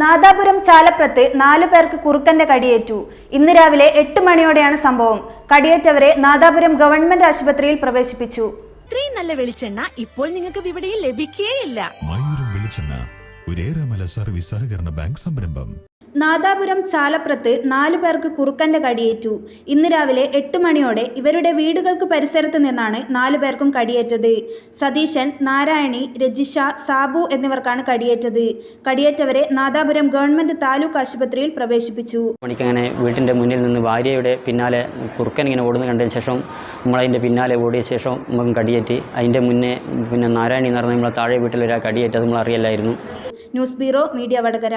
നാദാപുരം ചാലപ്രത്ത് നാലു പേർക്ക് കുറുക്കന്റെ കടിയേറ്റു. ഇന്ന് രാവിലെ എട്ട് മണിയോടെയാണ് സംഭവം. കടിയേറ്റവരെ നാദാപുരം ഗവൺമെന്റ് ആശുപത്രിയിൽ പ്രവേശിപ്പിച്ചു. ഇത്രയും നല്ല വെളിച്ചെണ്ണ ഇപ്പോൾ നിങ്ങൾക്ക് വിപണിയിൽ ലഭിക്കുകയില്ല മയൂരം വെളിച്ചെണ്ണ ഒരേറെമല സർവീസ് സഹകരണ ബാങ്ക് സംരംഭം. നാദാപുരം ചാലപ്രത്ത് നാലു പേർക്ക് കുറുക്കന്റെ കടിയേറ്റു. ഇന്ന് രാവിലെ എട്ട് മണിയോടെ ഇവരുടെ വീടുകൾക്ക് പരിസരത്ത് നിന്നാണ് നാലു പേർക്കും കടിയേറ്റത്. സതീശൻ നാരായണി രജിഷ സാബു എന്നിവർക്കാണ് കടിയേറ്റത്. കടിയേറ്റവരെ നാദാപുരം ഗവൺമെന്റ് താലൂക്ക് ആശുപത്രിയിൽ പ്രവേശിപ്പിച്ചു. മണിക്കങ്ങനെ വീട്ടിന്റെ മുന്നിൽ നിന്ന് ഭാര്യയുടെ പിന്നാലെ കുറുക്കൻ ഇങ്ങനെ ഓടുന്ന കണ്ടതിന് ശേഷം നമ്മളതിന്റെ പിന്നാലെ ഓടിയ ശേഷം നമുക്ക് കടിയേറ്റി. അതിന്റെ മുന്നേ പിന്നെ നാരായണി എന്ന് പറഞ്ഞാൽ നമ്മളെ താഴെ വീട്ടിലൊരാൾ കടിയേറ്റത് നമ്മൾ അറിയില്ലായിരുന്നു ന്യൂസ് ബ്യൂറോ മീഡിയ വടകര.